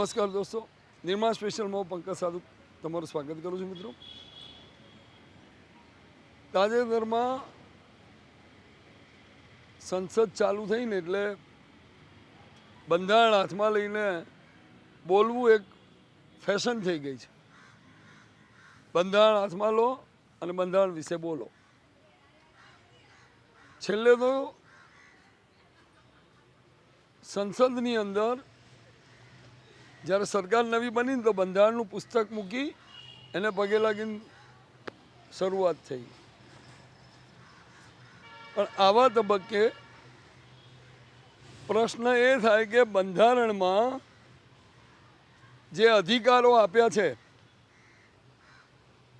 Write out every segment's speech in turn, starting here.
નમસ્કાર દોસ્તો. નિર્માણ સ્પેશિયલમાં પંકજ સાધુ તમારું સ્વાગત કરું છું મિત્રો. તાજેતરમાં સંસદ ચાલુ થઈને એટલે બંધારણ હાથમાં લઈને બોલવું એક ફેશન થઈ ગઈ છે. બંધારણ હાથમાં લો અને બંધારણ વિશે બોલો. છેલ્લે તો સંસદની અંદર જ્યારે સરકાર નવી બની તો બંધારણનું પુસ્તક મૂકી એને પગે લાગીને શરૂઆત થઈ. પણ આવા તબક્કે પ્રશ્ન એ થાય કે બંધારણમાં જે અધિકારો આપ્યા છે,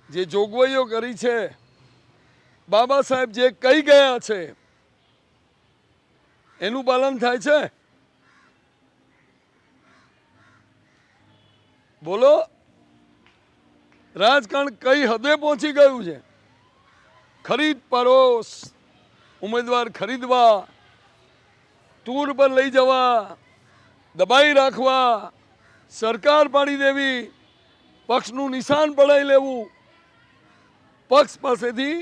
જે જોગવાઈઓ કરી છે, બાબા સાહેબ જે કહી ગયા છે, એનું પાલન થાય છે? બોલો. રાજકારણ કઈ હદે પહોંચી ગયું છે? ખરીદ પરોશ ઉમેદવાર ખરીદવા, ટૂર પર લઈ જવા, દબાઈ રાખવા, સરકાર પાડી દેવી, પક્ષનું નિશાન પડાવી લેવું, પક્ષ પાસેથી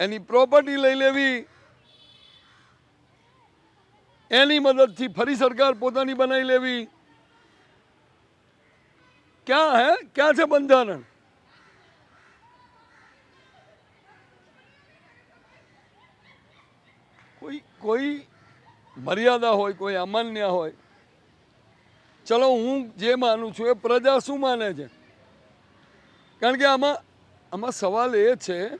એની પ્રોપર્ટી લઈ લેવી, એની મદદથી ફરી સરકાર પોતાની બનાવી લેવી ક્યાં હે? ક્યાં છે બંધારણ? કોઈ કોઈ મર્યાદા હોય, કોઈ અમાન્ય હોય. ચલો હું જે માનું છું એ પ્રજા શું માને છે? કારણ કે આમાં આમાં સવાલ એ છે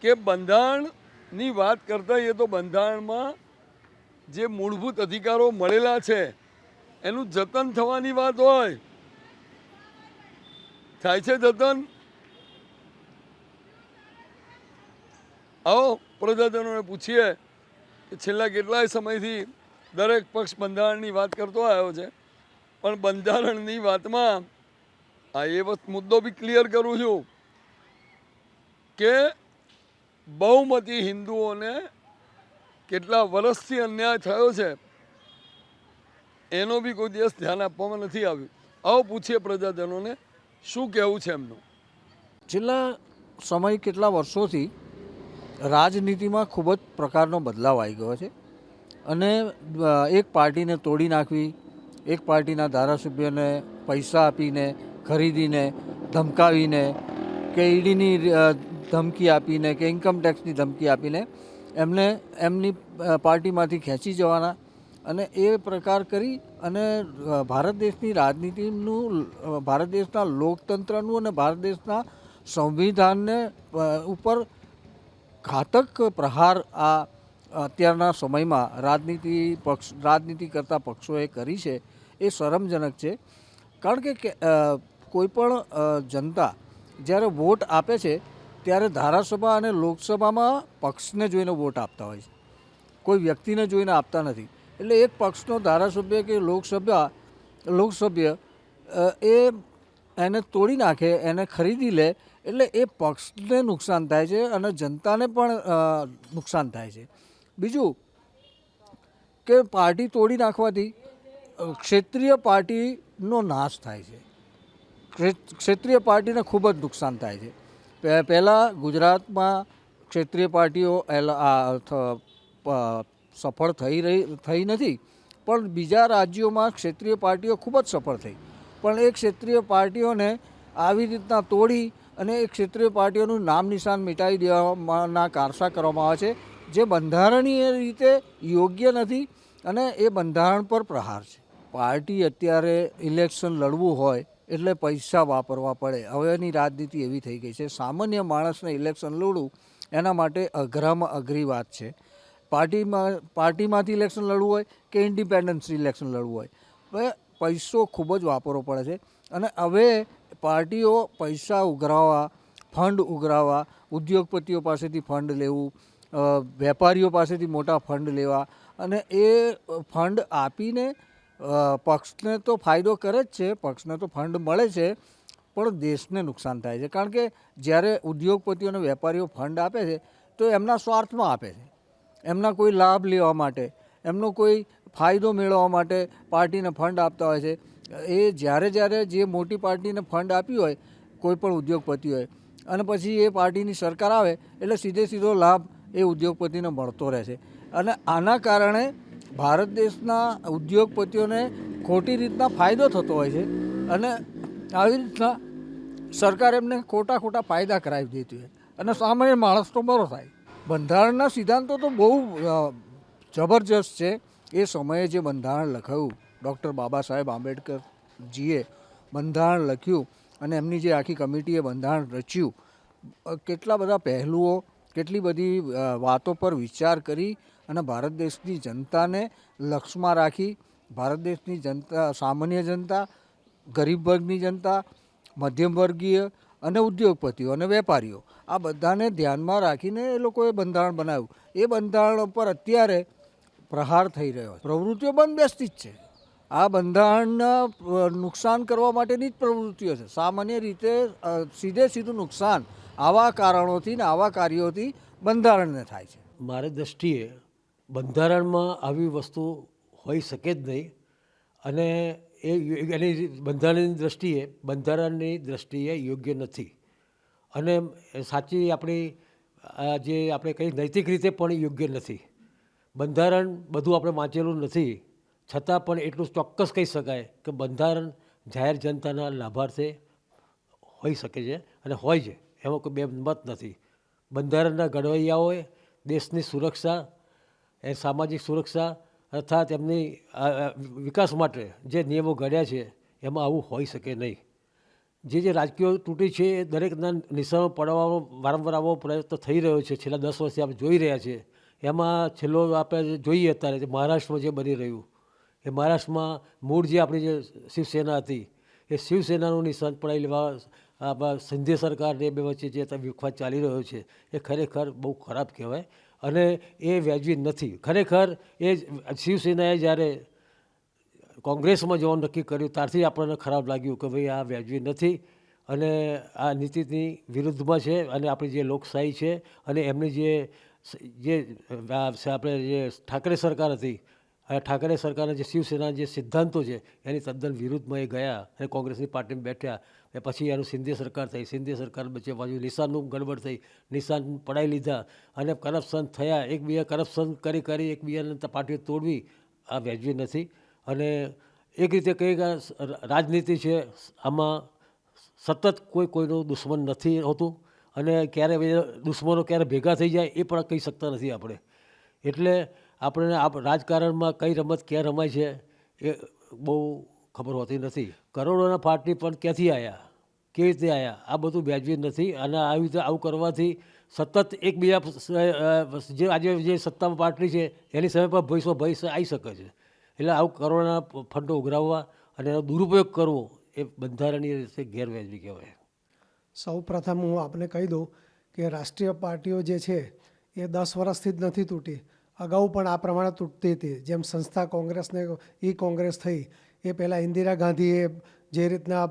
કે બંધારણની વાત કરતા એ તો બંધારણમાં જે મૂળભૂત અધિકારો મળેલા છે, એનું જતન થવાની વાત હોય. થાય છે જતન? આવો, પ્રજાજનોને પૂછીએ કે છેલ્લા કેટલાય સમયથી દરેક પક્ષ બંધારણની વાત કરતો આવ્યો છે, પણ બંધારણની વાતમાં આ એ વસ્તુ મુદ્દો બી ક્લિયર કરું છું કે બહુમતી હિન્દુઓને કેટલા વર્ષથી અન્યાય થયો છે, એનો બી કોઈ દિવસ ધ્યાન આપવામાં નથી આવ્યું. આવો પૂછીએ પ્રજાજનોને શું કહેવું છે એમનું? છેલ્લા સમય કેટલા વર્ષોથી રાજનીતિમાં ખૂબ જ પ્રકારનો બદલાવ આવી ગયો છે અને એક પાર્ટીને તોડી નાખવી, એક પાર્ટીના ધારાસભ્યને પૈસા આપીને, ખરીદીને, ધમકાવીને, કે ઈડીની ધમકી આપીને, કે ઇન્કમ ટેક્સની ધમકી આપીને એમને, એમની પાર્ટીમાંથી ખેંચી જવાના અને એ પ્રકાર કરી અને ભારત દેશની રાજનીતિનું ભારત દેશના લોકતંત્રનું અને ભારત દેશના સંવિધાનને ઉપર ઘાતક પ્રહાર આ અત્યારના સમયમાં રાજનીતિ પક્ષ રાજનીતિ કરતા પક્ષોએ કરી છે એ શરમજનક છે. કારણ કે કે અ, કોઈ પણ અ, જનતા જ્યારે વોટ આપે છે ત્યારે ધારાસભા અને લોકસભામાં પક્ષને જોઈને વોટ આપતા હોય છે. કોઈ વ્યક્તિને જોઈને આપતા નથી. એટલે એક પક્ષનો ધારાસભ્ય કે લોકસભા લોકસભ્ય એ એને તોડી નાખે, એને ખરીદી લે, એટલે એ પક્ષને નુકસાન થાય છે અને જનતાને પણ નુકસાન થાય છે. બીજું કે પાર્ટી તોડી નાખવાથી ક્ષેત્રીય પાર્ટીનો નાશ થાય છે. ક્ષેત્રીય પાર્ટીને ખૂબ જ નુકસાન થાય છે. પહેલાં ગુજરાતમાં ક્ષેત્રીય પાર્ટીઓ એલ- સફળ થઈ રહી, થઈ નથી. પણ બીજા રાજ્યોમાં ક્ષેત્રીય પાર્ટીઓ ખૂબ જ સફળ થઈ. પણ એ ક્ષેત્રીય પાર્ટીઓને આવી રીતના તોડી અને એ ક્ષેત્રીય પાર્ટીઓનું નામ નિશાન મિટાવી દેવાના કારસા કરવામાં આવે છે, જે બંધારણીય રીતે યોગ્ય નથી અને એ બંધારણ પર પ્રહાર છે. પાર્ટી અત્યારે ઇલેક્શન લડવું હોય એટલે પૈસા વાપરવા પડે. હવેની રાજનીતિ એવી થઈ ગઈ છે, સામાન્ય માણસને ઇલેક્શન લડવું એના માટે અઘરામાં અઘરી વાત છે. પાર્ટીમાં પાર્ટીમાંથી ઇલેક્શન લડવું હોય કે ઇન્ડિપેન્ડન્સ ઇલેક્શન લડવું હોય. પૈસો ખૂબ જ વાપરવો પડે છે. અને હવે પાર્ટીઓ પૈસા ઉઘરાવવા ફંડ ઉઘરાવવા, ઉદ્યોગપતિઓ પાસેથી ફંડ લેવું વેપારીઓ પાસેથી મોટા ફંડ લેવા અને એ ફંડ આપીને પક્ષને તો ફાયદો કરે જ છે, પક્ષને તો ફંડ મળે છે, પણ દેશને નુકસાન થાય છે. કારણ કે જ્યારે ઉદ્યોગપતિઓને વેપારીઓ ફંડ આપે છે, તો એમના સ્વાર્થમાં આપે છે. એમના કોઈ લાભ લેવા માટે, એમનો કોઈ ફાયદો મેળવવા માટે પાર્ટીને ફંડ આપતા હોય છે. એ જ્યારે જ્યારે જે મોટી પાર્ટીને ફંડ આપ્યું હોય, કોઈ પણ ઉદ્યોગપતિ હોય, અને પછી એ પાર્ટીની સરકાર આવે, એટલે સીધે સીધો લાભ એ ઉદ્યોગપતિને મળતો રહે છે. અને આના કારણે ભારત દેશના ઉદ્યોગપતિઓને ખોટી રીતના ફાયદો થતો હોય છે અને આવી રીતના સરકાર એમને ખોટા ખોટા ફાયદા કરાવી દેતી હોય. અને સામાન્ય માણસ તો બરો થાય. બંધારણના સિદ્ધાંતો તો બહુ જબરજસ્ત છે. એ સમયે જે બંધારણ લખાયું, ડૉક્ટર બાબા સાહેબ આંબેડકરજીએ બંધારણ લખ્યું અને એમની જે આખી કમિટીએ બંધારણ રચ્યું કેટલા બધા પહેલુઓ, કેટલી બધી વાતો પર વિચાર કરી અને ભારત દેશની જનતાને લક્ષમાં રાખી. ભારત દેશની જનતા, સામાન્ય જનતા, ગરીબ વર્ગની જનતા, મધ્યમ વર્ગીય અને ઉદ્યોગપતિઓ અને વેપારીઓ. આ બધાને ધ્યાનમાં રાખીને એ લોકોએ બંધારણ બનાવ્યું. એ બંધારણ પર અત્યારે પ્રહાર થઈ રહ્યો છે. પ્રવૃત્તિઓ બંધ બેસતી જ છે. આ બંધારણના નુકસાન કરવા માટેની જ પ્રવૃત્તિઓ છે. સામાન્ય રીતે સીધે સીધું નુકસાન આવા કારણોથી ને આવા કાર્યોથી બંધારણને થાય છે. મારી દૃષ્ટિએ બંધારણમાં આવી વસ્તુ હોઈ શકે જ નહીં. અને એ એની બંધારણની દૃષ્ટિએ બંધારણની દૃષ્ટિએ યોગ્ય નથી. અને સાચી આપણી જે આપણે કંઈ નૈતિક રીતે પણ યોગ્ય નથી. બંધારણ બધું આપણે વાંચેલું નથી. છતાં પણ એટલું ચોક્કસ કહી શકાય કે બંધારણ જાહેર જનતાના લાભાર્થે હોઈ શકે છે અને હોય છે. એમાં કોઈ બે મત નથી. બંધારણના ઘડવૈયાઓએ દેશની સુરક્ષા, એ સામાજિક સુરક્ષા અર્થાત એમની આ, આ, વિકાસ માટે જે નિયમો ઘડ્યા છે એમાં આવું હોઈ શકે નહીં. જે જે રાજકીય તૂટી છે એ દરેકના નિશાનો પડવાનો વારંવાર આવો પ્રયત્ન થઈ રહ્યો છે. છેલ્લા દસ વર્ષથી આપણે જોઈ રહ્યા છીએ એમાં છેલ્લો આપણે જોઈએ અત્યારે જે મહારાષ્ટ્રમાં જે બની રહ્યું એ મહારાષ્ટ્રમાં મૂળ જે આપણી જે શિવસેના હતી એ શિવસેનાનું નિશાન પડાવી લેવા આપણા સિંધી સરકારને બે વચ્ચે જે વિખવાદ ચાલી રહ્યો છે એ ખરેખર બહુ ખરાબ કહેવાય. અને એ વ્યાજબી નથી. ખરેખર એ શિવસેનાએ જ્યારે કોંગ્રેસમાં જવાનું નક્કી કર્યું, ત્યારથી આપણને ખરાબ લાગ્યું કે ભાઈ આ વ્યાજબી નથી અને આ નીતિની વિરુદ્ધમાં છે અને આપણી જે લોકશાહી છે અને એમની જે જે આપણે જે ઠાકરે સરકાર હતી ઠાકરે સરકારના જે શિવસેનાના જે સિદ્ધાંતો છે, એની તદ્દન વિરુદ્ધમાં એ ગયા અને કોંગ્રેસની પાર્ટીમાં બેઠ્યા. અને પછી એનું સિંધી સરકાર થઈ. સિંધી સરકાર વચ્ચે બાજુ નિશાનનું ગડબડ થઈ. નિશાન પડાવી લીધા અને કરપ્શન થયા. એકબીજા કરપ્શન કરી કરી એકબીજાને પાર્ટીઓ તોડવી આ વ્યાજબી નથી. અને એક રીતે કહીએ રાજનીતિ છે, આમાં સતત કોઈ કોઈનું દુશ્મન નથી હોતું. અને ક્યારે દુશ્મનો ક્યારે ભેગા થઈ જાય એ પણ કહી શકતા નથી આપણે. એટલે આપણે આપ, રાજકારણમાં કઈ રમત ક્યાં રમાય છે એ બહુ ખબર હોતી નથી. કરોડોના પાર્ટી પણ ક્યાંથી આવ્યા કેવી રીતે આવ્યા આ બધું વ્યાજબી નથી અને આવી રીતે આવું કરવાથી સતત એકબીજા જે આજે જે સત્તામાં પાર્ટી છે, એની સામે પણ ભવિષ્યમાં ભવિષ્ય આવી શકે છે. એટલે આવું કરોડોના ફંડો ઉઘરાવવા અને એનો દુરુપયોગ કરવો એ બંધારણીય રીતે ગેરવ્યાજબી કહેવાય. સૌ પ્રથમ હું આપને કહી દઉં કે રાષ્ટ્રીય પાર્ટીઓ જે છે, એ દસ વર્ષથી જ નથી તૂટી. અગાઉ પણ આ પ્રમાણે તૂટતી હતી. જેમ સંસ્થા કોંગ્રેસને ઈ કોંગ્રેસ થઈ એ પહેલાં ઇન્દિરા ગાંધીએ જે રીતના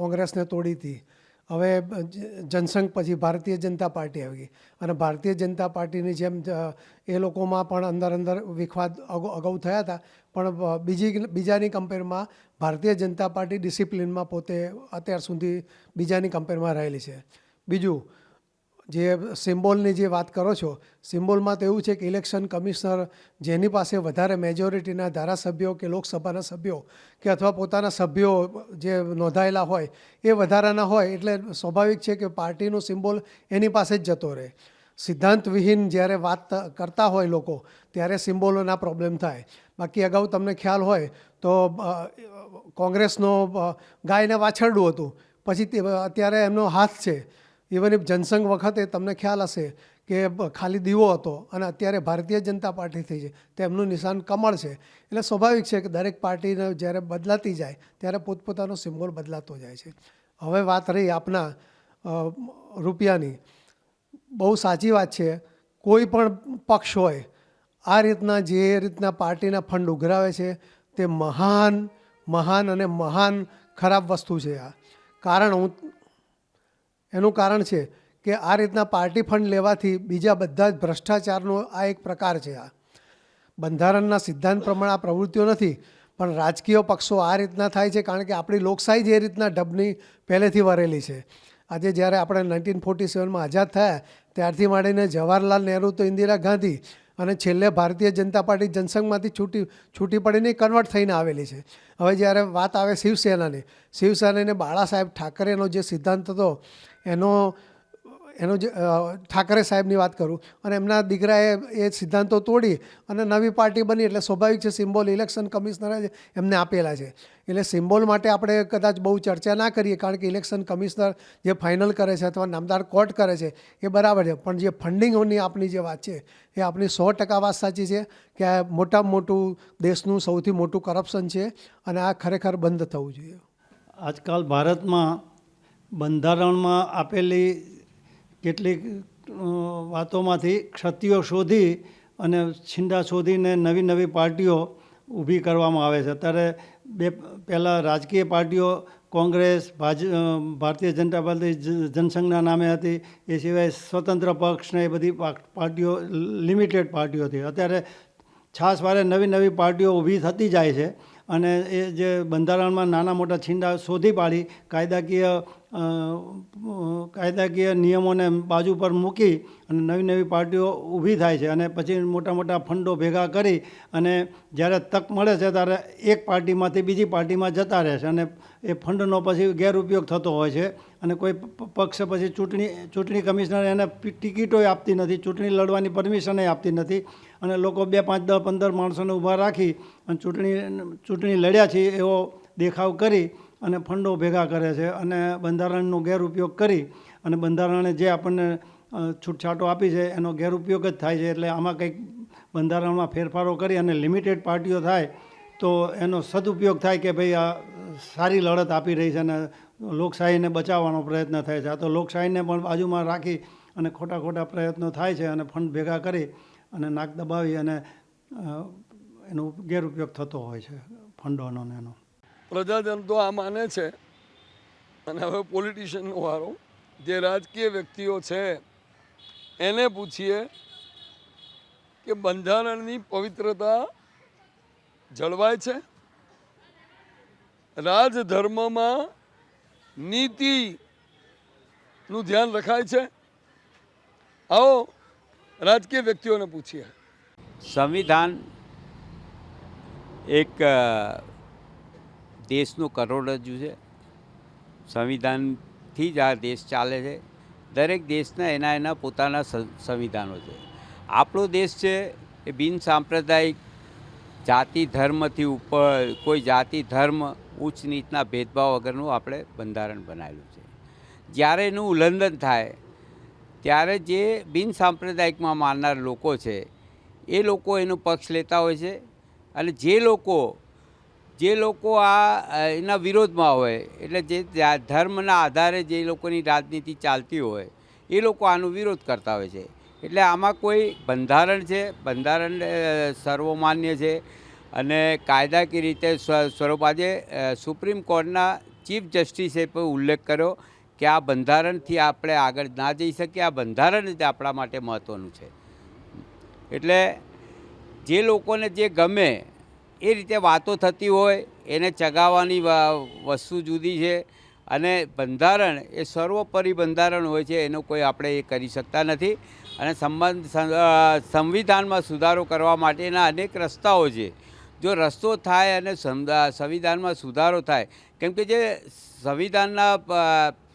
કોંગ્રેસને તોડી હતી, હવે જનસંઘ પછી ભારતીય જનતા પાર્ટી આવી ગઈ. અને ભારતીય જનતા પાર્ટીની જેમ એ લોકોમાં પણ અંદર અંદર વિખવાદ અગાઉ થયા હતા. પણ બીજી બીજાની કમ્પેરમાં ભારતીય જનતા પાર્ટી ડિસિપ્લિનમાં પોતે અત્યાર સુધી બીજાની કમ્પેરમાં રહેલી છે. બીજું જે સિમ્બોલની જે વાત કરો છો, સિમ્બોલમાં તો એવું છે કે ઇલેક્શન કમિશનર જેની પાસે વધારે મેજોરિટીના ધારાસભ્યો કે લોકસભાના સભ્યો કે અથવા પોતાના સભ્યો જે નોંધાયેલા હોય, એ વધારાના હોય, એટલે સ્વાભાવિક છે કે પાર્ટીનું સિમ્બોલ એની પાસે જ જતો રહે. સિદ્ધાંત વિહીન જ્યારે વાત કરતા હોય લોકો, ત્યારે સિમ્બોલોના પ્રોબ્લેમ થાય. બાકી અગાઉ તમને ખ્યાલ હોય તો કોંગ્રેસનો ગાયને વાછરડું હતું. પછી અત્યારે એમનો હાથ છે. ઇવન ઇફ જનસંઘ વખતે તમને ખ્યાલ હશે કે ખાલી દીવો હતો અને અત્યારે ભારતીય જનતા પાર્ટી થઈ છે તેમનું નિશાન કમળ છે. એટલે સ્વાભાવિક છે કે દરેક પાર્ટીને જ્યારે બદલાતી જાય, ત્યારે પોતપોતાનો સિમ્બોલ બદલાતો જાય છે. હવે વાત રહી આપના રૂપિયાની. બહુ સાચી વાત છે. કોઈ પણ પક્ષ હોય, આ રીતના જે રીતના પાર્ટીના ફંડ ઉઘરાવે છે, તે મહાન મહાન અને મહાન ખરાબ વસ્તુ છે આ. કારણ હું એનું કારણ છે કે આ રીતના પાર્ટી ફંડ લેવાથી બીજા બધા જ ભ્રષ્ટાચારનો આ એક પ્રકાર છે આ. બંધારણના સિદ્ધાંત પ્રમાણે આ પ્રવૃત્તિઓ નથી, પણ રાજકીય પક્ષો આ રીતના થાય છે કારણ કે આપણી લોકશાહી જે રીતના ઢબની પહેલેથી વરેલી છે. આજે જ્યારે આપણે નાઇન્ટીન ફોર્ટી સેવનમાં આઝાદ થયા, ત્યારથી માંડીને જવાહરલાલ નહેરુ તો ઇન્દિરા ગાંધી અને છેલ્લે ભારતીય જનતા પાર્ટી જનસંઘમાંથી છૂટી છૂટી પડીને કન્વર્ટ થઈને આવેલી છે. હવે જ્યારે વાત આવે શિવસેનાની, શિવસેનાને બાળા સાહેબ ઠાકરેનો જે સિદ્ધાંત હતો એનો એનો જે ઠાકરે સાહેબની વાત કરું. અને એમના દીકરાએ એ સિદ્ધાંતો તોડી અને નવી પાર્ટી બની એટલે સ્વાભાવિક છે સિમ્બોલ ઇલેક્શન કમિશનરે જ એમને આપેલા છે. એટલે સિમ્બોલ માટે આપણે કદાચ બહુ ચર્ચા ના કરીએ, કારણ કે ઇલેક્શન કમિશનર જે ફાઇનલ કરે છે અથવા નામદાર કોર્ટ કરે છે, એ બરાબર છે. પણ જે ફંડિંગની આપની જે વાત છે, એ આપણી સો ટકા વાત સાચી છે કે આ મોટામાં મોટું દેશનું સૌથી મોટું કરપ્શન છે અને આ ખરેખર બંધ થવું જોઈએ. આજકાલ ભારતમાં બંધારણમાં આપેલી કેટલીક વાતોમાંથી ક્ષતિઓ શોધી અને છિંડા શોધીને નવી નવી પાર્ટીઓ ઊભી કરવામાં આવે છે. અત્યારે બે, પહેલાં રાજકીય પાર્ટીઓ કોંગ્રેસ, ભાજ ભારતીય જનતા પાર્ટી જનસંઘના નામે હતી. એ સિવાય સ્વતંત્ર પક્ષ ને એ બધી પાર્ટીઓ, લિમિટેડ પાર્ટીઓ હતી. અત્યારે છાસવારે નવી નવી પાર્ટીઓ ઊભી થતી જાય છે અને એ જે બંધારણમાં નાના મોટા છીંડા શોધી પાડી, કાયદાકીય કાયદાકીય નિયમોને બાજુ પર મૂકી અને નવી નવી પાર્ટીઓ ઊભી થાય છે અને પછી મોટા મોટા ફંડો ભેગા કરી અને જ્યારે તક મળે છે ત્યારે એક પાર્ટીમાંથી બીજી પાર્ટીમાં જતા રહે છે અને એ ફંડનો પછી ગેરઉપયોગ થતો હોય છે અને કોઈ પક્ષ પછી ચૂંટણી ચૂંટણી કમિશનર એને ટિકિટોય આપતી નથી, ચૂંટણી લડવાની પરમિશનય આપતી નથી અને લોકો બે, પાંચ, દસ, પંદર માણસોને ઊભા રાખી અને ચૂંટણી ચૂંટણી લડ્યા છે એવો દેખાવ કરી અને ફંડો ભેગા કરે છે અને બંધારણનો ગેરઉપયોગ કરી અને બંધારણે જે આપણને છૂટછાટો આપી છે એનો ગેરઉપયોગ જ થાય છે. એટલે આમાં કંઈક બંધારણમાં ફેરફારો કરી અને લિમિટેડ પાર્ટીઓ થાય તો એનો સદુપયોગ થાય કે ભાઈ આ સારી લડત આપી રહી છે અને લોકશાહીને બચાવવાનો પ્રયત્ન થાય છે. આ તો લોકશાહીને પણ બાજુમાં રાખી અને ખોટા ખોટા પ્રયત્નો થાય છે અને ફંડ ભેગા કરી અને નાક દબાવી અને એનો ગેરઉપયોગ થતો હોય છે ફંડોનો એનો. પ્રજાજન તો આ માને છે. અને હવે પોલિટિશિયનનો વારો, જે રાજકીય વ્યક્તિઓ છે, એને પૂછીએ કે બંધારણની પવિત્રતા જળવાય છે? રાજધર્મમાં નીતિનું ધ્યાન રખાય છે? આવો રાજકીય વ્યક્તિઓને પૂછીએ. સંવિધાન એક દેશનું કરોડરજ્જુ છે. સંવિધાનથી જ આ દેશ ચાલે છે. દરેક દેશના એના એના પોતાના સંવિધાનો છે. આપણો દેશ છે એ બિન સાંપ્રદાયિક જાતિ ધર્મથી ઉપર, કોઈ જાતિ ધર્મ ઉચ્ચ નીચના ભેદભાવ વગરનું આપણે બંધારણ બનાવેલું છે. જ્યારે એનું ઉલ્લંઘન થાય, ત્યારે જે બિન સાંપ્રદાયિકમાં માનનાર લોકો છે, એ લોકો એનો પક્ષ લેતા હોય છે અને જે લોકો જે લોકો આ એના વિરોધમાં હોય, એટલે જે ધર્મના આધારે જે લોકોની રાજનીતિ ચાલતી હોય, એ લોકો આનો વિરોધ કરતા હોય છે. એટલે આમાં કોઈ બંધારણ છે, બંધારણ સર્વમાન્ય છે અને કાયદાકીય રીતે સ્વ- સ્વરૂપ આજે સુપ્રીમ કોર્ટના ચીફ જસ્ટિસે પણ ઉલ્લેખ કર્યો કે આ બંધારણથી આપણે આગળ ના જઈ શકીએ, આ બંધારણ જ આપણા માટે મહત્ત્વનું છે. એટલે જે લોકોને જે ગમે એ રીતે વાતો થતી હોય, એને ચગાવવાની વસ્તુ જુદી છે અને બંધારણ એ સર્વોપરી બંધારણ હોય છે, એનો કોઈ આપણે એ કરી શકતા નથી. અને સંબંધ સંવિધાનમાં સુધારો કરવા માટેના અનેક રસ્તાઓ છે. જો રસ્તો થાય અને સંવિધા- સંવિધાનમાં સુધારો થાય, કેમ કે જે સંવિધાનના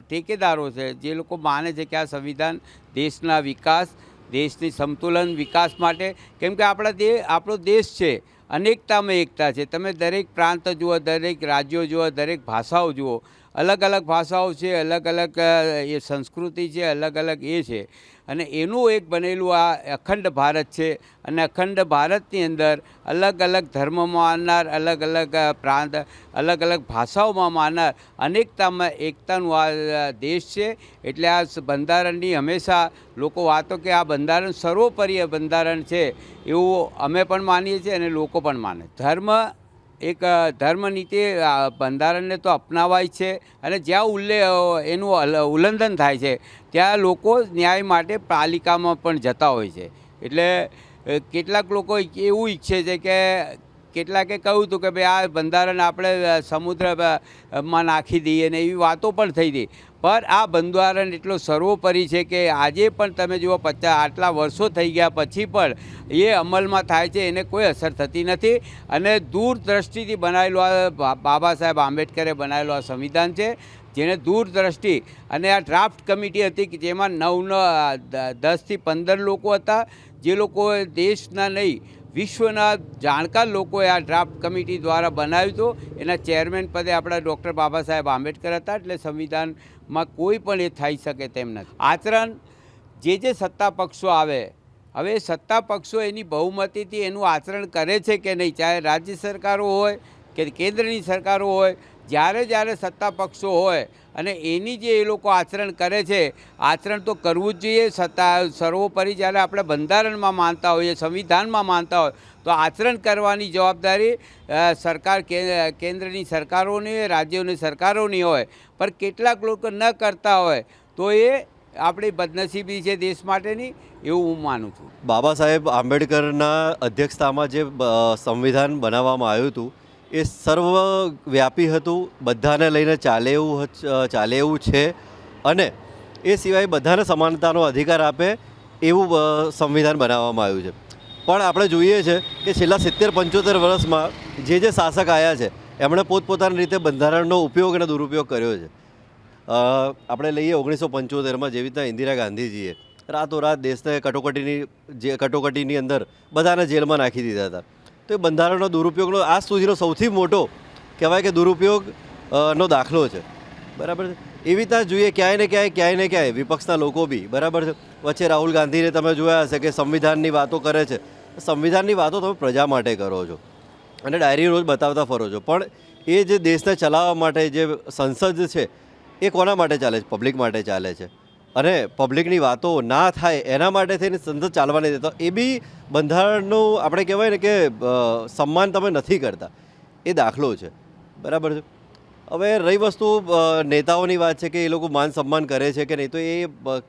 ઠેકેદારો છે, જે લોકો માને છે કે આ સંવિધાન દેશના વિકાસ, દેશની સંતુલન વિકાસ માટે, કેમ કે આપણા દે, આપણો દેશ છે અનેકતામાં એકતા છે. તમે દરેક પ્રાંત જુઓ, દરેક રાજ્યો જુઓ, દરેક ભાષાઓ જુઓ, અલગ અલગ ભાષાઓ છે, અલગ અલગ એ સંસ્કૃતિ છે, અલગ અલગ એ છે. અને એનું એક બનેલું આ અખંડ ભારત છે. અને અખંડ ભારતની અંદર અલગ અલગ ધર્મમાં માનનાર, અલગ અલગ પ્રાંત, અલગ અલગ ભાષાઓમાં માનનાર અનેકતામાં એકતાનું આ દેશ છે. એટલે આ બંધારણની હંમેશા લોકો વાતો કે આ બંધારણ સર્વોપરી બંધારણ છે એવું અમે પણ માનીએ છીએ અને લોકો પણ માને. ધર્મ એક ધર્મનીતિ ધર્મ નીતિ બંધારણને તો અપનાવાય છે અને જ્યાં ઉલ્લે એનું ઉલ્લંઘન થાય છે, ત્યાં લોકો ન્યાય માટે પાલિકામાં પણ જતા હોય છે. એટલે કેટલાક લોકો એવું ઈચ્છે છે કે કેટલાકે કહ્યું હતું કે, ભાઈ આ બંધારણ આપણે સમુદ્રમાં નાખી દઈએ ને એવી વાતો પણ થઈ હતી. પણ આ બંધારણ એટલો સર્વોપરી છે કે, આજે પણ તમે જુઓ પચાસ આટલા વર્ષો થઈ ગયા પછી પણ એ અમલમાં થાય છે, એને કોઈ અસર થતી નથી. અને દૂરદ્રષ્ટિથી બનાવેલું આ બાબા સાહેબ આંબેડકરે બનાવેલું આ સંવિધાન છે જેને દૂરદ્રષ્ટિ અને આ ડ્રાફ્ટ કમિટી હતી કે જેમાં નવ દસથી પંદર લોકો હતા. જે લોકો દેશના નહીં વિશ્વના જાણકાર લોકોએ આ ડ્રાફ્ટ કમિટી દ્વારા બનાવ્યું હતું. એના ચેરમેન પદે આપણા ડૉક્ટર બાબા સાહેબ આંબેડકર હતા એટલે સંવિધાનમાં કોઈ પણ એ થઈ શકે તેમ નથી. આચરણ, જે જે સત્તા પક્ષો આવે, હવે સત્તા પક્ષો એની બહુમતીથી એનું આચરણ કરે છે કે નહીં? ચાહે રાજ્ય સરકારો હોય કે કેન્દ્રની સરકારો હોય, જ્યારે જ્યારે સત્તા પક્ષો હોય અને એની જે એ લોકો આચરણ કરે છે, આચરણ તો કરવું જ જોઈએ. સત્તા સર્વોપરી જ્યારે આપણે બંધારણમાં માનતા હોઈએ, સંવિધાનમાં માનતા હોય, તો આચરણ કરવાની જવાબદારી સરકાર કેન્દ્રની સરકારોની હોય, રાજ્યોની સરકારોની હોય. પણ કેટલાક લોકો ન કરતા હોય, તો એ આપણી બદનસીબી છે દેશ માટેની, એવું હું માનું છું. બાબા સાહેબ, આંબેડકરના અધ્યક્ષતામાં જે સંવિધાન બનાવવામાં આવ્યું હતું એ સર્વવ્યાપી હતું, બધાને લઈને ચાલે એવું ચાલે એવું છે. અને એ સિવાય બધાને સમાનતાનો અધિકાર આપે એવું સંવિધાન બનાવવામાં આવ્યું છે. પણ આપણે જોઈએ છે કે છેલ્લા સિત્તેર, પંચોતેર વર્ષમાં જે જે શાસક આવ્યા છે, એમણે પોતપોતાની રીતે બંધારણનો ઉપયોગ અને દુરુપયોગ કર્યો છે. આપણે લઈએ ઓગણીસો પંચોતેરમાં જેવી રીતના ઇન્દિરા ગાંધીજીએ રાતોરાત દેશને કટોકટીની જે, કટોકટીની અંદર બધાને જેલમાં નાખી દીધા હતા. તો એ બંધારણનો દુરુપયોગનો આજ સુધીનો સૌથી મોટો કહેવાય કે દુરુપયોગ નો દાખલો છે. બરાબર છે? એવી રીતના જોઈએ ક્યાંય ને ક્યાંય ક્યાંય ને ક્યાંય વિપક્ષના લોકો બી, બરાબર છે? વચ્ચે રાહુલ ગાંધીને તમે જોયા હશે કે સંવિધાનની વાતો કરે છે. સંવિધાનની વાતો તમે પ્રજા માટે કરો છો અને ડાયરી રોજ બતાવતા ફરો છો. પણ એ જે દેશને ચલાવવા માટે જે સંસદ છે, એ કોના માટે ચાલે છે? પબ્લિક માટે ચાલે છે? અને પબ્લિકની વાતો ના થાય એના માટે થઈને સંસદ ચાલવા નહીં દેતો. એ બી બંધારણનું આપણે કહેવાય ને કે સન્માન તમે નથી કરતા. એ દાખલો છે. બરાબર છે? હવે રહી વસ્તુ નેતાઓની વાત છે કે એ લોકો માન સન્માન કરે છે કે નહીં, તો એ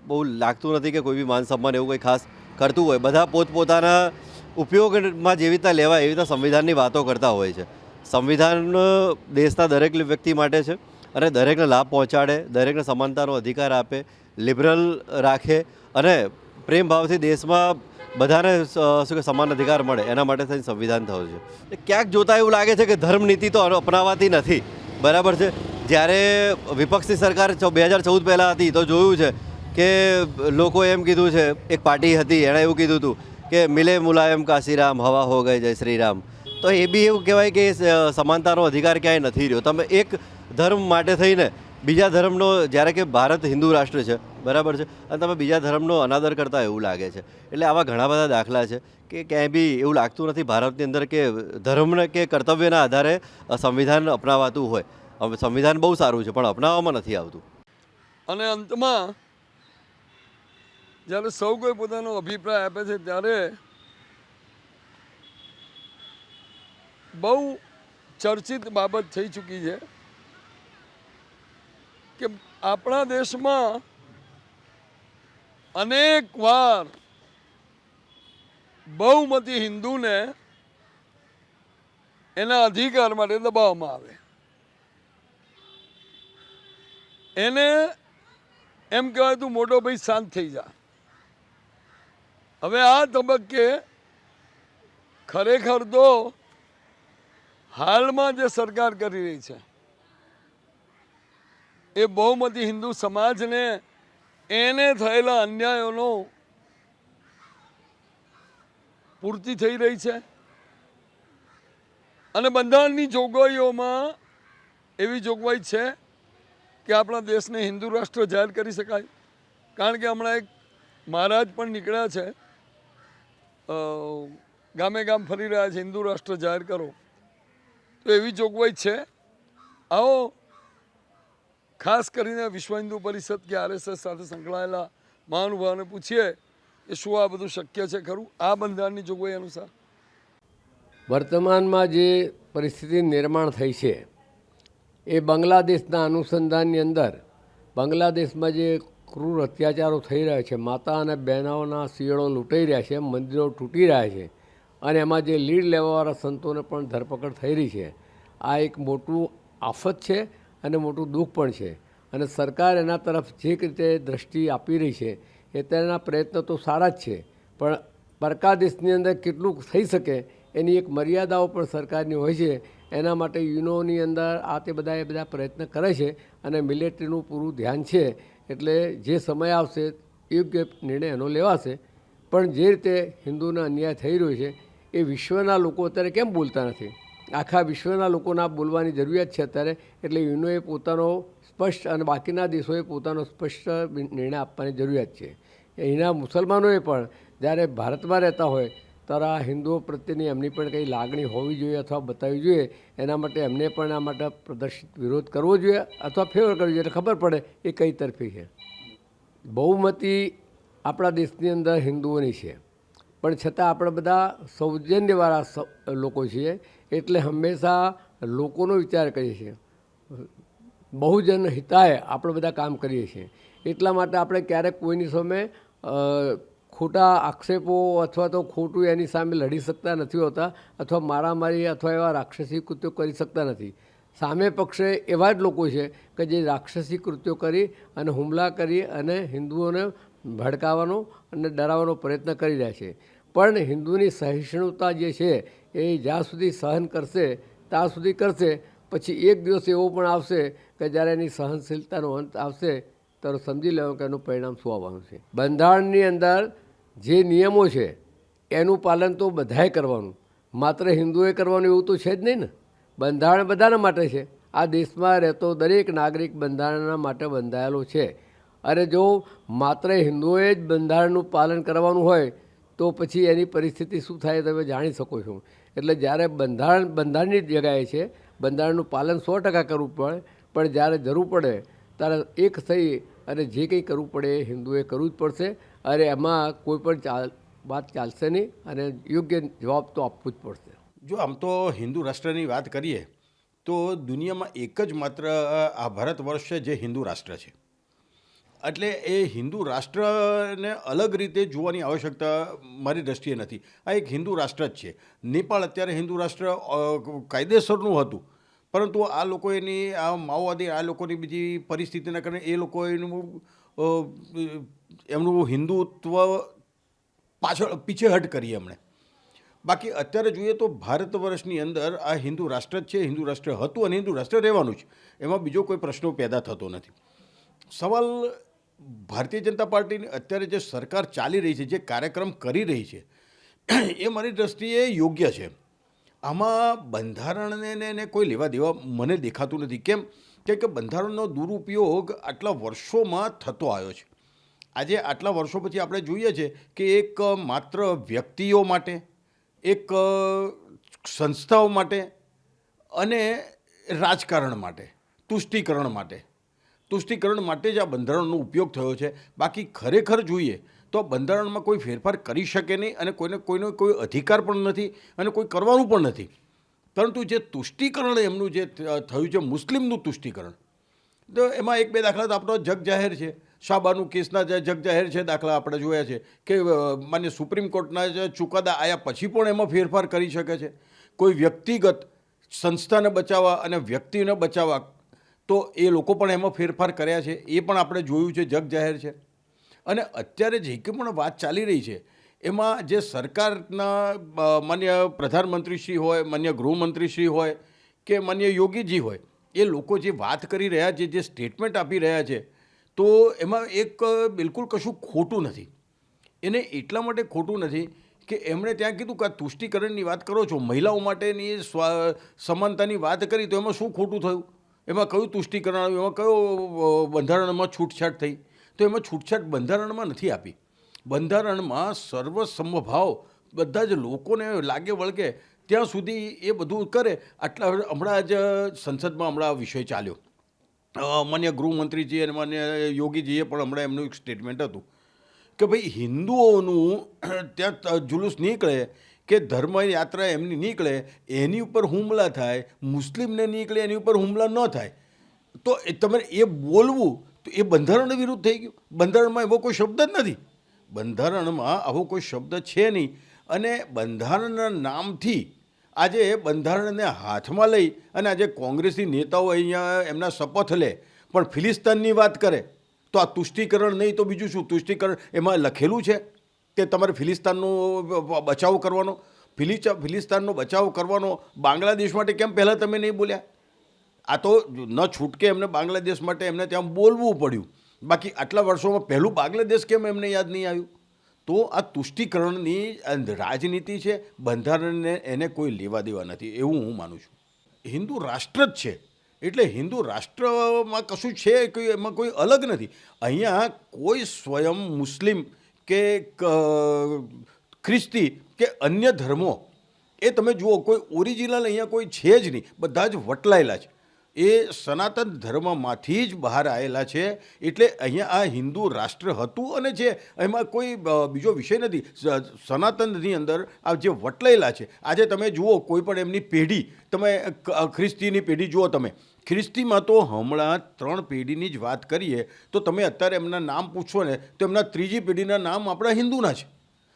બહુ લાગતું નથી કે કોઈ બી માન સન્માન એવું કંઈ ખાસ કરતું હોય. બધા પોતપોતાના ઉપયોગમાં જેવી રીતના લેવાય એવી રીતના સંવિધાનની વાતો કરતા હોય છે. સંવિધાન દેશના દરેક વ્યક્તિ માટે છે અને દરેકને લાભ પહોંચાડે, દરેકને સમાનતાનો અધિકાર આપે લિબરલ રાખે અને પ્રેમ ભાવથી દેશમાં બધાને શું કે સમાન અધિકાર મળે, એના માટે થઈને સંવિધાન થયું છે ક્યાંક જોતા એવું લાગે છે કે ધર્મનીતિ તો અપનાવાતી નથી. બરાબર છે? જ્યારે વિપક્ષની સરકાર બે હજાર ચૌદ પહેલાં હતી, તો જોયું છે કે લોકો એમ કીધું છે, એક પાર્ટી હતી, એણે એવું કીધું હતું કે મિલે મુલાયમ કાશીરામ હવા હો ગઈ જય શ્રીરામ તો એ બી એવું કહેવાય કે સમાનતાનો અધિકાર ક્યાંય નથી રહ્યો. તમે એક ધર્મ માટે થઈને બીજા ધર્મનો જ્યારે કે ભારત હિન્દુ રાષ્ટ્ર છે, બરાબર છે, અને તમે બીજા ધર્મનો અનાદર કરતા એવું લાગે છે. એટલે આવા ઘણા બધા દાખલા છે કે ક્યાંય બી એવું લાગતું નથી ભારતની અંદર કે ધર્મને કે કર્તવ્યના આધારે સંવિધાન અપનાવાતું હોય. સંવિધાન બહુ સારું છે, પણ અપનાવવામાં નથી આવતું. અને અંતમાં, જ્યારે સૌ કોઈ પોતાનો અભિપ્રાય આપે છે, ત્યારે બહુ ચર્ચિત બાબત થઈ ચૂકી છે. કે આપણા દેશમાં અનેક વાર બહુમતી હિન્દુને એના અધિકાર માટે દબાવવામાં આવે. એને એમ કહેવાય તું મોટો ભાઈ શાંત થઈ જા. હવે આ તબક્કે ખરેખર તો હાલમાં જે સરકાર કરી રહી છે એ બહુમતી હિન્દુ સમાજને એને થયેલા અન્યાયોનો પૂર્તિ થઈ રહી છે. અને બંધારણની જોગવાઈઓમાં એવી જોગવાઈ છે કે આપણા દેશને હિન્દુ રાષ્ટ્ર જાહેર કરી શકાય. કારણ કે હમણાં એક મહારાજ પણ નીકળ્યા છે. ગામે ગામ ફરી રહ્યા છે, હિન્દુ રાષ્ટ્ર જાહેર કરો. તો એવી જોગવાઈ છે. આવો ખાસ કરીને વિશ્વ હિન્દુ પરિષદ કે આરએસએસ સાથે સંકળાયેલા મહાનુભાવોને પૂછીએ કે શું આ બધું શક્ય છે ખરું? આ બંધારણની જોગવાઈ અનુસાર. વર્તમાનમાં જે પરિસ્થિતિ નિર્માણ થઈ છે, એ બાંગ્લાદેશના અનુસંધાનની અંદર, બાંગ્લાદેશમાં જે ક્રૂર અત્યાચારો થઈ રહ્યા છે, માતા અને બહેનોના શિયાળો લૂંટાઈ રહ્યા છે, મંદિરો તૂટી રહ્યા છે અને એમાં જે લીડ લેવાવાળા સંતોને પણ ધરપકડ થઈ રહી છે. આ એક મોટું આફત છે અને મોટું દુઃખ પણ છે. અને સરકાર એના તરફ જે રીતે દ્રષ્ટિ આપી રહી છે, એ તેના પ્રયત્નો તો સારા જ છે. પણ પરકાદેશની અંદર કેટલું થઈ શકે એની એક મર્યાદાઓ પણ સરકારની હોય છે. એના માટે યુનોની અંદર આ તે બધા એ બધા પ્રયત્ન કરે છે અને મિલિટરીનું પૂરું ધ્યાન છે. એટલે જે સમય આવશે, યોગ્ય નિર્ણય એનો લેવાશે. પણ જે રીતે હિન્દુના અન્યાય થઈ રહ્યો છે, એ વિશ્વના લોકો અત્યારે કેમ બોલતા નથી? આખા વિશ્વના લોકોના બોલવાની જરૂરિયાત છે અત્યારે. એટલે યુનોએ પોતાનો સ્પષ્ટ અને બાકીના દેશોએ પોતાનો સ્પષ્ટ નિર્ણય આપવાની જરૂરિયાત છે. અહીંના મુસલમાનોએ પણ જ્યારે ભારતમાં રહેતા હોય, ત્યારે આ હિન્દુઓ પ્રત્યેની એમની પણ કંઈ લાગણી હોવી જોઈએ અથવા બતાવવી જોઈએ, એના માટે એમને પણ આ માટે પ્રદર્શિત વિરોધ કરવો જોઈએ અથવા ફેવર કરવો જોઈએ. એટલે ખબર પડે એ કઈ તરફી છે. બહુમતી આપણા દેશની અંદર હિન્દુઓની છે. પણ છતાં આપણે બધા સૌજન્યવાળા લોકો છીએ. એટલે હંમેશા લોકોનો વિચાર કરીએ છીએ. બહુજન હિતાય આપણે બધા કામ કરીએ છીએ. એટલા માટે આપણે ક્યારેક કોઈની સામે ખોટા આક્ષેપો અથવા તો ખોટું એની સામે લડી શકતા નથી હોતા અથવા મારામારી અથવા એવા રાક્ષસી કૃત્યો કરી શકતા નથી. સામે પક્ષે એવા જ લોકો છે કે જે રાક્ષસી કૃત્યો કરી અને હુમલા કરી અને હિન્દુઓને ભડકાવવાનો અને ડરાવવાનો પ્રયત્ન કરી રહ્યા છે. પણ હિન્દુની સહિષ્ણુતા જે છે, એ જ્યાં સુધી સહન કરશે, ત્યાં સુધી કરશે. પછી એક દિવસ એવો પણ આવશે કે જ્યારે એની સહનશીલતાનો અંત આવશે ત્યારે સમજી લેવું કે એનું પરિણામ શું આવવાનું છે. બંધારણની અંદર જે નિયમો છે, એનું પાલન તો બધાએ કરવાનું. માત્ર હિન્દુએ કરવાનું એવું તો છે જ નહીં ને. બંધારણ બધાના માટે છે. આ દેશમાં રહેતો દરેક નાગરિક બંધારણના માટે બંધાયેલો છે. અને જો માત્ર હિન્દુઓએ જ બંધારણનું પાલન કરવાનું હોય તો પછી એની પરિસ્થિતિ શું થાય તમે જાણી શકો છો. એટલે જ્યારે બંધારણ, બંધારણની જ જગાએ છે, બંધારણનું પાલન સો ટકા કરવું પડે, પણ જ્યારે જરૂર પડે, ત્યારે એક થઈ અને જે કંઈ કરવું પડે એ હિન્દુએ કરવું જ પડશે. અને એમાં કોઈ પણ ચાલ, વાત ચાલશે નહીં અને યોગ્ય જવાબ તો આપવું જ પડશે. જો આમ તો હિન્દુ રાષ્ટ્રની વાત કરીએ, તો દુનિયામાં એક જ માત્ર આ ભારત વર્ષ છે જે હિન્દુ રાષ્ટ્ર છે. એટલે એ હિન્દુ રાષ્ટ્રને અલગ રીતે જોવાની આવશ્યકતા મારી દ્રષ્ટિએ નથી. આ એક હિન્દુ રાષ્ટ્ર જ છે. નેપાળ અત્યારે હિન્દુ રાષ્ટ્ર કાયદેસરનું હતું. પરંતુ આ લોકો એની આ માઓવાદી, આ લોકોની બીજી પરિસ્થિતિના કારણે એ લોકો એનું એમનું હિન્દુત્વ પાછળ પીછેહટ કરી એમણે. બાકી અત્યારે જોઈએ તો ભારત વર્ષની અંદર આ હિન્દુ રાષ્ટ્ર જ છે, હિન્દુ રાષ્ટ્ર હતું અને હિન્દુ રાષ્ટ્ર રહેવાનું છે એમાં બીજો કોઈ પ્રશ્નો પેદા થતો નથી. સવાલ ભારતીય જનતા પાર્ટીની અત્યારે જે સરકાર ચાલી રહી છે, જે કાર્યક્રમ કરી રહી છે, એ મારી દ્રષ્ટિએ યોગ્ય છે. આમાં બંધારણને ને કોઈ લેવા દેવા મને દેખાતું નથી. કેમ? કે બંધારણનો દુરુપયોગ આટલા વર્ષોમાં થતો આવ્યો છે. આજે આટલા વર્ષો પછી આપણે જોઈએ છે કે એક માત્ર વ્યક્તિઓ માટે, એક સંસ્થાઓ માટે અને રાજકારણ માટે, તુષ્ટિકરણ માટે તુષ્ટિકરણ માટે જ આ બંધારણનો ઉપયોગ થયો છે. બાકી ખરેખર જોઈએ તો બંધારણમાં કોઈ ફેરફાર કરી શકે નહીં અને કોઈને કોઈનો કોઈ અધિકાર પણ નથી અને કોઈ કરવાનું પણ નથી. પરંતુ જે તુષ્ટિકરણ એમનું જે થયું છે મુસ્લિમનું તુષ્ટિકરણ, તો એમાં એક બે દાખલા તો આપણો જગ જાહેર છે. શાબાનું કેસના જે જગ જાહેર છે દાખલા આપણે જોયા છે કે માન્ય સુપ્રીમ કોર્ટના જે ચુકાદા આવ્યા પછી પણ એમાં ફેરફાર કરી શકે છે. કોઈ વ્યક્તિગત સંસ્થાને બચાવવા અને વ્યક્તિને બચાવવા તો એ લોકો પણ એમાં ફેરફાર કર્યા છે. એ પણ આપણે જોયું છે, જગ જાહેર છે. અને અત્યારે જે કંઈ પણ વાત ચાલી રહી છે, એમાં જે સરકારના માન્ય પ્રધાનમંત્રીશ્રી હોય, માન્ય ગૃહમંત્રીશ્રી હોય કે માન્ય યોગીજી હોય, એ લોકો જે વાત કરી રહ્યા છે, જે સ્ટેટમેન્ટ આપી રહ્યા છે, તો એમાં એક બિલકુલ કશું ખોટું નથી. એને એટલા માટે ખોટું નથી કે એમણે ત્યાં કીધું કે આ તુષ્ટિકરણની વાત કરો છો, મહિલાઓ માટેની સમાનતાની વાત કરી, તો એમાં શું ખોટું થયું? એમાં કયું તુષ્ટિકરણ એમાં કયો બંધારણમાં છૂટછાટ થઈ? તો એમાં છૂટછાટ બંધારણમાં નથી આપી. બંધારણમાં સર્વસમભાવ બધા જ લોકોને લાગે વળગે ત્યાં સુધી એ બધું કરે. આટલા હમણાં જ સંસદમાં હમણાં વિષય ચાલ્યો. માન્ય ગૃહમંત્રીજી અને માન્ય યોગીજીએ પણ હમણાં એમનું એક સ્ટેટમેન્ટ હતું કે ભાઈ હિન્દુઓનું ત્યાં જુલુસ નીકળે કે ધર્મ યાત્રા એમની નીકળે, એની ઉપર હુમલા થાય, મુસ્લિમને નીકળે, એની ઉપર હુમલા ન થાય. તો એ તમારે એ બોલવું, તો એ બંધારણ વિરુદ્ધ થઈ ગયું. બંધારણમાં એવો કોઈ શબ્દ જ નથી. બંધારણમાં આવો કોઈ શબ્દ છે નહીં. અને બંધારણના નામથી આજે બંધારણને હાથમાં લઈ અને આજે કોંગ્રેસી નેતાઓ અહીંયા એમના શપથ લે. પણ ફિલિસ્તીનની વાત કરે, તો આ તુષ્ટિકરણ નહીં તો બીજું શું? તુષ્ટિકરણ એમાં લખેલું છે. કે તમારે ફિલિસ્તાનનો બચાવ કરવાનો? ફિલિસ્તાનનો બચાવ કરવાનો? બાંગ્લાદેશ માટે કેમ પહેલાં તમે નહીં બોલ્યા? આ તો ન છૂટકે એમને બાંગ્લાદેશ માટે એમને ત્યાં બોલવું પડ્યું. બાકી આટલા વર્ષોમાં પહેલું બાંગ્લાદેશ કેમ એમને યાદ નહીં આવ્યું? તો આ તુષ્ટિકરણની રાજનીતિ છે, બંધારણને એને કોઈ લેવા દેવા નથી, એવું હું માનું છું. હિન્દુ રાષ્ટ્ર જ છે. એટલે હિન્દુ રાષ્ટ્રમાં કશું છે, કોઈ એમાં કોઈ અલગ નથી. અહીંયા કોઈ સ્વયં મુસ્લિમ કે ખ્રિસ્તી કે અન્ય ધર્મો, એ તમે જુઓ, કોઈ ઓરિજિનલ અહીંયા કોઈ છે જ નહીં. બધા જ વટલાયેલા છે. એ સનાતન ધર્મમાંથી જ બહાર આવેલા છે. એટલે અહીંયા આ હિન્દુ રાષ્ટ્ર હતું અને છે, એમાં કોઈ બીજો વિષય નથી. સનાતનની અંદર આ જે વટલાયેલા છે, આજે તમે જુઓ, કોઈ પણ એમની પેઢી, તમે ખ્રિસ્તીની પેઢી જુઓ તમે ખ્રિસ્તીમાં તો હમણાં ત્રણ પેઢીની જ વાત કરીએ, તો તમે અત્યારે એમના નામ પૂછો ને, તો એમના ત્રીજી પેઢીના નામ આપણા હિન્દુના છે.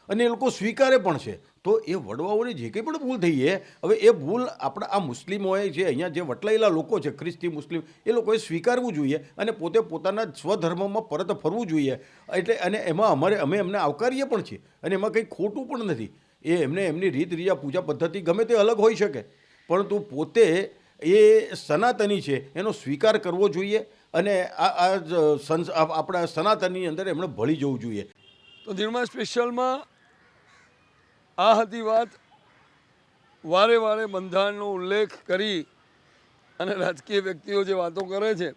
અને એ લોકો સ્વીકારે પણ છે. તો એ વડવાઓની જે કંઈ પણ ભૂલ થઈ છે હવે એ ભૂલ આપણા આ મુસ્લિમોએ જે અહીંયા જે વટલાયેલા લોકો છે, ખ્રિસ્તી મુસ્લિમ, એ લોકોએ સ્વીકારવું જોઈએ અને પોતે પોતાના સ્વધર્મમાં પરત ફરવું જોઈએ. એટલે અને એમાં અમારે, અમે એમને આવકારીએ પણ છીએ. અને એમાં કંઈ ખોટું પણ નથી. એ એમને એમની રીત રિયા પૂજા પદ્ધતિ ગમે તે અલગ હોઈ શકે. પરંતુ પોતે એ સનાતની છે, એનો સ્વીકાર કરવો જોઈએ અને આ આ આપણા સનાતનની અંદર એમણે ભળી જવું જોઈએ. તો નિર્મા સ્પેશિયલમાં આ હતી વાત વારે વારે બંધારણનો ઉલ્લેખ કરી અને રાજકીય વ્યક્તિઓ જે વાતો કરે છે,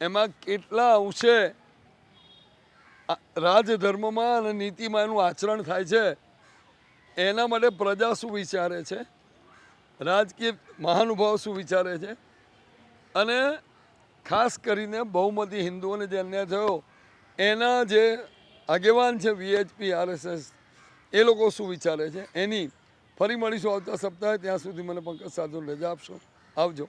એમાં કેટલા અંશે રાજધર્મમાં અને નીતિમાં એનું આચરણ થાય છે, એના માટે પ્રજા શું વિચારે છે? રાજકીય મહાનુભાવ શું વિચારે છે? અને ખાસ કરીને બહુમતી હિન્દુઓને જે અન્યાય થયો, એના જે આગેવાન છે વીએચપી આરએસએસ એ લોકો શું વિચારે છે? એની ફરી મળીશું આવતા સપ્તાહે. ત્યાં સુધી મને પંકજ સાધુ રજા આપશો. આવજો.